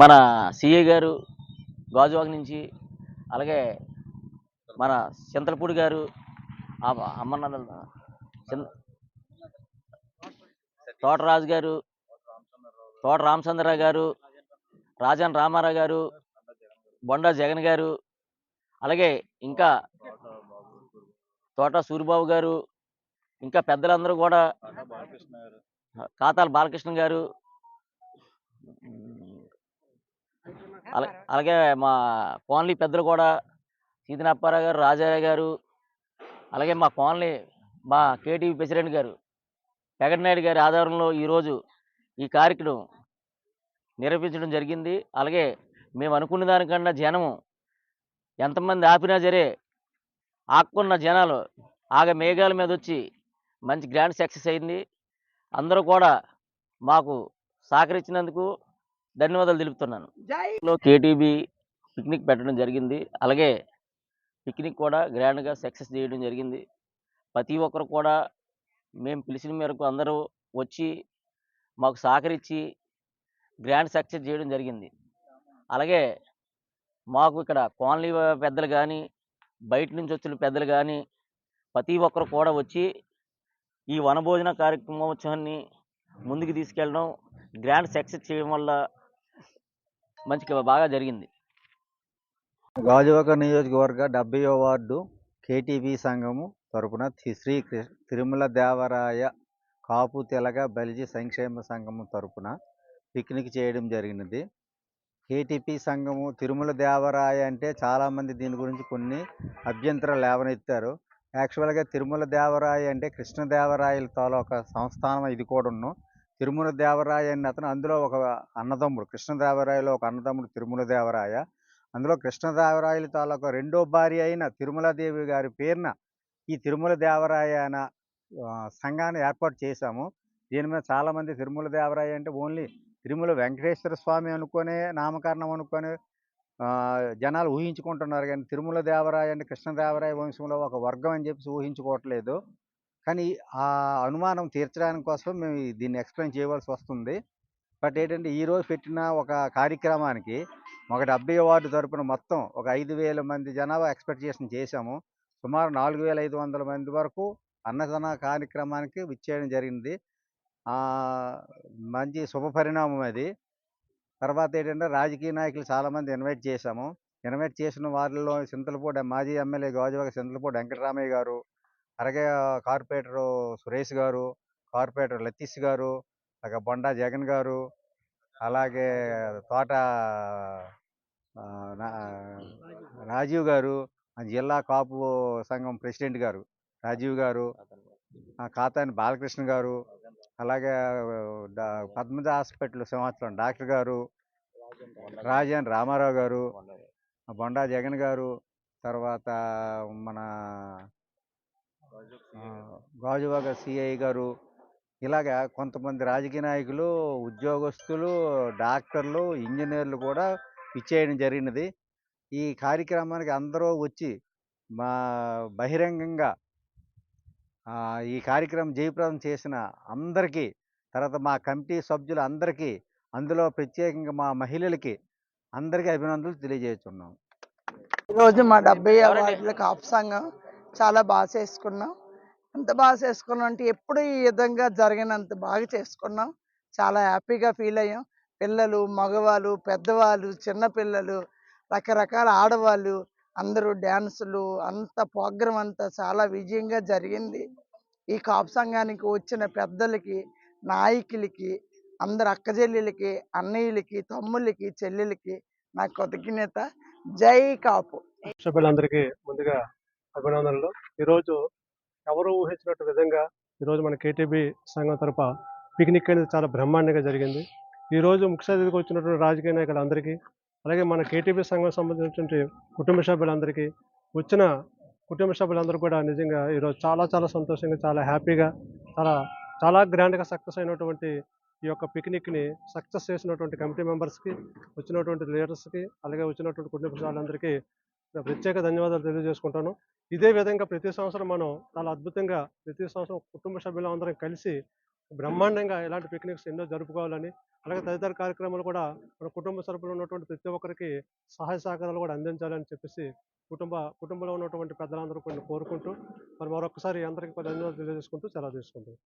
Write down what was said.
మన సిఏ గారు గాజువాక నుంచి అలాగే మన చింతలపూడి గారు అమ్మన్న తోటరాజు గారు తోట రామచంద్రరావు గారు రాజన్ రామారావు గారు బొండా జగన్ గారు అలాగే ఇంకా తోట సూరిబాబు గారు ఇంకా పెద్దలందరూ కూడా కాతాల బాలకృష్ణ గారు అలాగే మా కోన్లీ పెద్దలు కూడా సీతన అప్పారావు గారు రాజయ్య గారు అలాగే మా కోన్లీ మా కేటీవీ ప్రెసిడెంట్ గారు వెంకటనాయుడు గారి ఆధ్వర్యంలో ఈరోజు ఈ కార్యక్రమం నిర్వహించడం జరిగింది. అలాగే మేము అనుకున్న దానికన్నా జనము ఎంతమంది ఆపినా సరే ఆకున్న జనాలు ఆగ మేఘాల మీద వచ్చి మంచి గ్రాండ్ సక్సెస్ అయింది. అందరూ కూడా మాకు సహకరించినందుకు ధన్యవాదాలు తెలుపుతున్నాను. కేటీబీ పిక్నిక్ పెట్టడం జరిగింది. అలాగే పిక్నిక్ కూడా గ్రాండ్గా సక్సెస్ చేయడం జరిగింది. ప్రతి ఒక్కరు కూడా మేము పిలిచిన మేరకు అందరూ వచ్చి మాకు సహకరించి గ్రాండ్ సక్సెస్ చేయడం జరిగింది. అలాగే మాకు ఇక్కడ కాలనీ పెద్దలు కానీ బయట నుంచి వచ్చిన పెద్దలు కానీ ప్రతి ఒక్కరు కూడా వచ్చి ఈ వనభోజన కార్యక్రమోత్సవాన్ని ముందుకు తీసుకెళ్ళడం గ్రాండ్ సక్సెస్ చేయడం వల్ల మంచి బాగా జరిగింది. గాజువాక నియోజకవర్గ డెబ్బై వార్డు కేటీబీ సంఘము తరపున శ్రీ తిరుమల దేవరాయ కాపు తెలగ బలిజి సంక్షేమ సంఘము తరపున పిక్నిక్ చేయడం జరిగినది. కేటీపీ సంఘము తిరుమల దేవరాయ అంటే చాలామంది దీని గురించి కొన్ని అభ్యంతరాలు లేవనెత్తారు. యాక్చువల్గా తిరుమల దేవరాయ అంటే కృష్ణదేవరాయల తాలూకా సంస్థానం ఇది కూడాను. తిరుమల దేవరాయ అని అతను అందులో ఒక అన్నదమ్ముడు కృష్ణదేవరాయలో ఒక అన్నదమ్ముడు తిరుమల దేవరాయ అందులో కృష్ణదేవరాయల తాలూకా రెండో భార్య అయిన తిరుమలాదేవి గారి పేరున ఈ తిరుమల దేవరాయ అన సంఘాన్ని ఏర్పాటు చేశాము. దీని మీద చాలామంది తిరుమల దేవరాయ అంటే ఓన్లీ తిరుమల వెంకటేశ్వర స్వామి అనుకునే నామకరణం అనుకొని జనాలు ఊహించుకుంటున్నారు. కానీ తిరుమల దేవరాయ అంటే కృష్ణదేవరాయ వంశంలో ఒక వర్గం అని చెప్పి ఊహించుకోవట్లేదు. కానీ ఆ అనుమానం తీర్చడానికి కోసం మేము దీన్ని ఎక్స్ప్లెయిన్ చేయవలసి వస్తుంది. బట్ ఏంటంటే ఈరోజు పెట్టిన ఒక కార్యక్రమానికి ఒక డెబ్బై వార్డు తరపున మొత్తం ఒక ఐదు వేల మంది జనాభా ఎక్స్పెక్టేషన్ చేశాము. సుమారు నాలుగు వేల ఐదు వందల మంది వరకు అన్నదాన కార్యక్రమానికి విచ్చేయడం జరిగింది. మంచి శుభ పరిణామం అది. తర్వాత ఏంటంటే రాజకీయ నాయకులు చాలామంది ఇన్వైట్ చేశాము. ఇన్వైట్ చేసిన వారిలో సింతలపూడి మాజీ ఎమ్మెల్యే గాజువాక సింతలపూడి వెంకటరామయ్య గారు అలాగే కార్పొరేటర్ సురేష్ గారు కార్పొరేటర్ లతీష్ గారు అలాగే బొండా జగన్ గారు అలాగే తోట రాజీవ్ గారు ఆ జిల్లా కాపు సంఘం ప్రెసిడెంట్ గారు రాజీవ్ గారు ఆ కాతాని బాలకృష్ణ గారు అలాగే పద్మజ హాస్పిటల్ సంవత్సరం డాక్టర్ గారు రాజన్ రామారావు గారు బొండా జగన్ గారు తర్వాత మన గాజువాక సిఐ గారు ఇలాగా కొంతమంది రాజకీయ నాయకులు ఉద్యోగస్తులు డాక్టర్లు ఇంజనీర్లు కూడా ఇచ్చేయడం జరిగినది. ఈ కార్యక్రమానికి అందరూ వచ్చి మా బహిరంగంగా ఆ, ఈ కార్యక్రమం జయప్రదం చేసిన అందరికీ తర్వాత మా కమిటీ సభ్యులు అందరికీ అందులో ప్రత్యేకంగా మా మహిళలకి అందరికీ అభినందనలు తెలియజేస్తున్నాం. ఈరోజు మా డెబ్బై? వార్డుల కాపు సంఘం చాలా బాగా చేసుకున్నాం. ఎంత బాగా చేసుకున్నాం అంటే ఎప్పుడు ఈ విధంగా జరిగినంత బాగా చేసుకున్నాం. చాలా హ్యాపీగా ఫీల్ అయ్యాం. పిల్లలు మగవాళ్ళు పెద్దవాళ్ళు చిన్నపిల్లలు రకరకాల ఆడవాళ్ళు అందరూ డ్యాన్సులు అంత ప్రోగ్రాం అంతా చాలా విజయంగా జరిగింది. ఈ కాపు సంఘానికి వచ్చిన పెద్దలకి నాయకులకి అందరు అక్కచెల్లెలకి అన్నయ్యలకి తమ్ముళ్ళకి చెల్లెలకి నా కృతజ్ఞత. జై కాపు. సభ్యులందరికీ ముందుగా అభినందనలు. ఈరోజు ఎవరు ఊహించినట్టు విధంగా ఈరోజు మన కేటీబీ సంఘం తరఫు పిక్నిక్ అనేది చాలా బ్రహ్మాండంగా జరిగింది. ఈరోజు ముఖ్య అతిథికి వచ్చినటువంటి రాజకీయ నాయకులందరికీ అలాగే మన కేటీబీ సంఘం సంబంధించినటువంటి కుటుంబ సభ్యులందరికీ వచ్చిన కుటుంబ సభ్యులందరూ కూడా నిజంగా ఈరోజు చాలా చాలా సంతోషంగా చాలా హ్యాపీగా చాలా చాలా గ్రాండ్గా సక్సెస్ అయినటువంటి ఈ యొక్క పిక్నిక్ని సక్సెస్ చేసినటువంటి కమిటీ మెంబర్స్కి వచ్చినటువంటి లీడర్స్కి అలాగే వచ్చినటువంటి కుటుంబ సభ్యులందరికీ ప్రత్యేక ధన్యవాదాలు తెలియజేసుకుంటాను. ఇదే విధంగా ప్రతి సంవత్సరం మనం చాలా అద్భుతంగా ప్రతి సంవత్సరం కుటుంబ సభ్యులందరం కలిసి బ్రహ్మాండంగా ఇలాంటి పిక్నిక్స్ ఎన్నో జరుపుకోవాలని అలాగే తదితర కార్యక్రమాలు కూడా మన కుటుంబ సభ్యులు ఉన్నటువంటి ప్రతి ఒక్కరికి సహాయ సహకారాలు కూడా అందించాలని చెప్పేసి కుటుంబ కుటుంబంలో ఉన్నటువంటి పెద్దలందరూ కొన్ని కోరుకుంటూ మరి మరొకసారి అందరికీ ధన్యవాదాలు తెలియజేసుకుంటూ సెలవు తీసుకుంటాం